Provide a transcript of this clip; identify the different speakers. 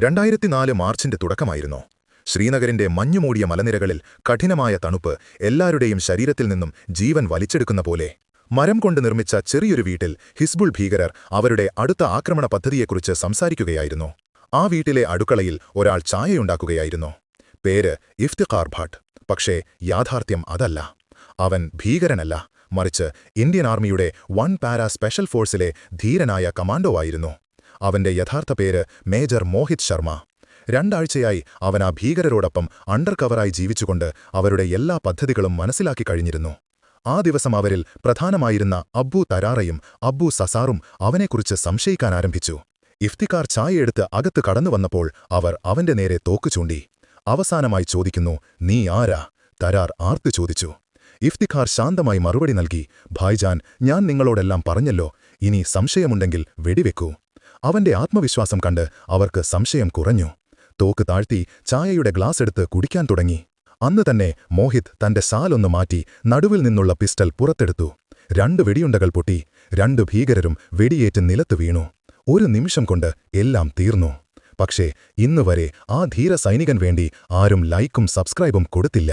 Speaker 1: രണ്ടായിരത്തിനാല് മാർച്ചിന്റെ തുടക്കമായിരുന്നു. ശ്രീനഗറിന്റെ മഞ്ഞുമൂടിയ മലനിരകളിൽ കഠിനമായ തണുപ്പ് എല്ലാവരുടെയും ശരീരത്തിൽ നിന്നും ജീവൻ വലിച്ചെടുക്കുന്ന പോലെ. മരം കൊണ്ട് നിർമ്മിച്ച ചെറിയൊരു വീട്ടിൽ ഹിസ്ബുൾ ഭീകരർ അവരുടെ അടുത്ത ആക്രമണ പദ്ധതിയെക്കുറിച്ച് സംസാരിക്കുകയായിരുന്നു. ആ വീട്ടിലെ അടുക്കളയിൽ ഒരാൾ ചായയുണ്ടാക്കുകയായിരുന്നു. പേര് ഇഫ്തിഖാർ ഭട്ട്. പക്ഷേ യാഥാർത്ഥ്യം അതല്ല. അവൻ ഭീകരനല്ല. മറിച്ച് ഇന്ത്യൻ ആർമിയുടെ വൺ പാരാ സ്പെഷ്യൽ ഫോഴ്സിലെ ധീരനായ കമാൻഡോവായിരുന്നു അവന്റെ യഥാർത്ഥ പേര് മേജർ മോഹിത് ശർമ്മ. രണ്ടാഴ്ചയായി അവൻ ആ ഭീകരരോടൊപ്പം അണ്ടർ കവറായി ജീവിച്ചുകൊണ്ട് അവരുടെ എല്ലാ പദ്ധതികളും മനസ്സിലാക്കി കഴിഞ്ഞിരുന്നു. ആ ദിവസം അവരിൽ പ്രധാനമായിരുന്ന അബ്ബു തരാറയും അബ്ബു സസാറും അവനെക്കുറിച്ച് സംശയിക്കാൻ ആരംഭിച്ചു. ഇഫ്തിക്കാർ ചായയെടുത്ത് അകത്ത് കടന്നു വന്നപ്പോൾ അവർ അവന്റെ നേരെ തോക്കു ചൂണ്ടി. അവസാനമായി ചോദിക്കുന്നു നീ ആരാ? തരാർ ആർത്തു ചോദിച്ചു. ഇഫ്തിഖാർ ശാന്തമായി മറുപടി നൽകി ഭായ്ജാൻ ഞാൻ നിങ്ങളോടെല്ലാം പറഞ്ഞല്ലോ. ഇനി സംശയമുണ്ടെങ്കിൽ വെടിവെക്കൂ. അവന്റെ ആത്മവിശ്വാസം കണ്ട് അവർക്ക് സംശയം കുറഞ്ഞു. തോക്ക് താഴ്ത്തി ചായയുടെ ഗ്ലാസ് എടുത്ത് കുടിക്കാൻ തുടങ്ങി. അന്ന് തന്നെ മോഹിത് തന്റെ സാലൊന്ന് മാറ്റി നടുവിൽ നിന്നുള്ള പിസ്റ്റൽ പുറത്തെടുത്തു. രണ്ട് വെടിയുണ്ടകൾ പൊട്ടി രണ്ട് ഭീകരരും വെടിയേറ്റ് നിലത്ത് വീണു. ഒരു നിമിഷം കൊണ്ട് എല്ലാം തീർന്നു. പക്ഷേ ഇന്നുവരെ ആ ധീര സൈനികൻ വേണ്ടി ആരും ലൈക്കും സബ്സ്ക്രൈബും കൊടുത്തില്ല.